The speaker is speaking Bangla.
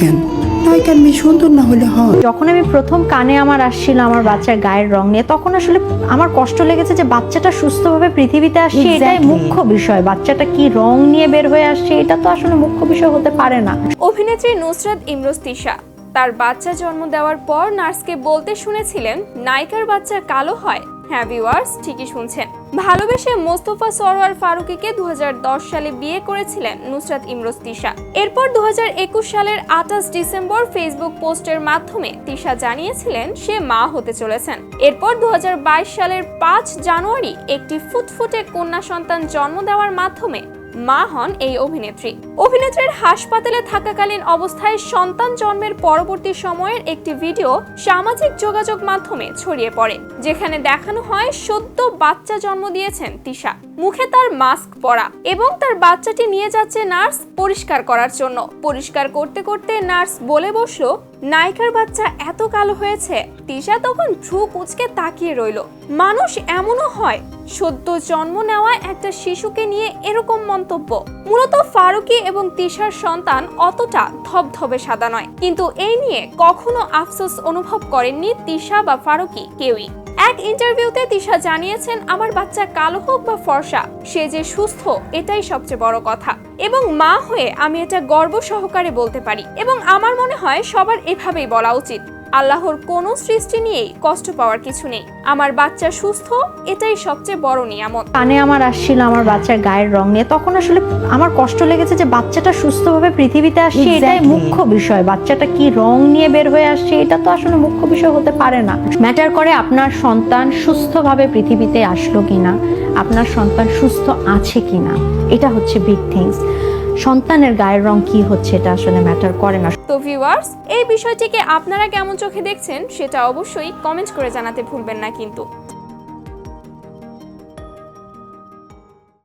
কেন? নায়িকার মেয়ে সুন্দর না হলে হয়? যখন আমি প্রথম কানে আমার আসছিল আমার বাচ্চার গায়ের রং নিয়ে তখন আসলে আমার কষ্ট লেগেছে যে বাচ্চাটা সুস্থভাবে পৃথিবীতে আসছে এটাই মুখ্য বিষয়। বাচ্চাটা কি রং নিয়ে বের হয়ে আসছে এটা তো আসলে মুখ্য বিষয় হতে পারে না। অভিনেত্রী নুসরাত ইমরোজ তিশা তার বাচ্চা জন্ম দেওয়ার পর নার্সকে বলতে শুনেছিলেন নায়িকার বাচ্চা কালো হয় হ্যাঁ ভিউয়ার্স ঠিকই শুনছেন। ভালোবেসে মোস্তফা সরোয়ার ফারুকিকে দু সালে বিয়ে করেছিলেন নুসরাত ইমরোজ তিশা। এরপর দু হাজার একুশ সালের আঠাশ ডিসেম্বর ফেসবুক পোস্টের মাধ্যমে তিশা জানিয়েছিলেন সে মা হতে চলেছেন। এরপর দু হাজার বাইশ সালের পাঁচ জানুয়ারি একটি ফুটফুটে কন্যা সন্তান জন্ম দেওয়ার মাধ্যমে মা হন এই অভিনেত্রী। অভিনেত্রীর হাসপাতালে থাকাকালীন অবস্থায় সন্তান জন্মের পরবর্তী সময়ের একটি ভিডিও সামাজিক যোগাযোগ মাধ্যমে ছড়িয়ে পড়ে, যেখানে দেখানো হয় সদ্য বাচ্চা জন্ম দিয়েছেন তিশা। মুখে তার মাস্ক পরা এবং তার বাচ্চাটি নিয়ে যাচ্ছে নার্স পরিষ্কার করার জন্য। পরিষ্কার করতে করতে নার্স বলে বসল, নায়িকার বাচ্চা এত কালো হয়েছে। তিশা তখন ভ্রু কুচকে তাকিয়ে রইল। মানুষ এমনও হয়, সদ্য জন্ম নেওয়া একটা শিশুকে নিয়ে এরকম মন্তব্য। মূলত ফারুকি এবং তিশার সন্তান অতটা ধবধবে সাদা নয়। কিন্তু এই নিয়ে কখনো আফসোস অনুভব করেননি তিশা বা ফারুকি কেউই। এক ইন্টারভিউতে তিশা জানিয়েছেন, আমার বাচ্চা কালো হোক বা ফর্সা, সে যে সুস্থ, এটাই সবচেয়ে বড় কথা। এবং মা হয়ে আমি এটা গর্ব সহকারে বলতে পারি। এবং আমার মনে হয় সবার এভাবেই বলা উচিত। আল্লাহর কোনো সৃষ্টি নিয়েই কষ্ট পাওয়ার কিছু নেই। আমার বাচ্চা সুস্থ এটাই সবচেয়ে বড় নিয়ামত। কানে আমার আসছিল আমার বাচ্চার গায়ের রং নিয়ে। তখন আসলে আমার কষ্ট লেগেছে যে বাচ্চাটা সুস্থভাবে পৃথিবীতে আসছে এটাই মুখ্য বিষয়। বাচ্চাটা কি রং নিয়ে বের হয়ে আসছে এটা তো আসলে মুখ্য বিষয় হতে পারে না। ম্যাটার করে আপনার সন্তান সুস্থভাবে পৃথিবীতে আসলো কিনা আপনার সন্তান সুস্থ আছে কিনা এটা হচ্ছে বিগ থিংস সন্তানের গায়ের রং কি হচ্ছে এটা আসলে ম্যাটার করে না। তো ভিউয়ার্স এই বিষয়টিকে আপনারা কেমন চোখে দেখছেন সেটা অবশ্যই কমেন্ট করে জানাতে ভুলবেন না কিন্তু।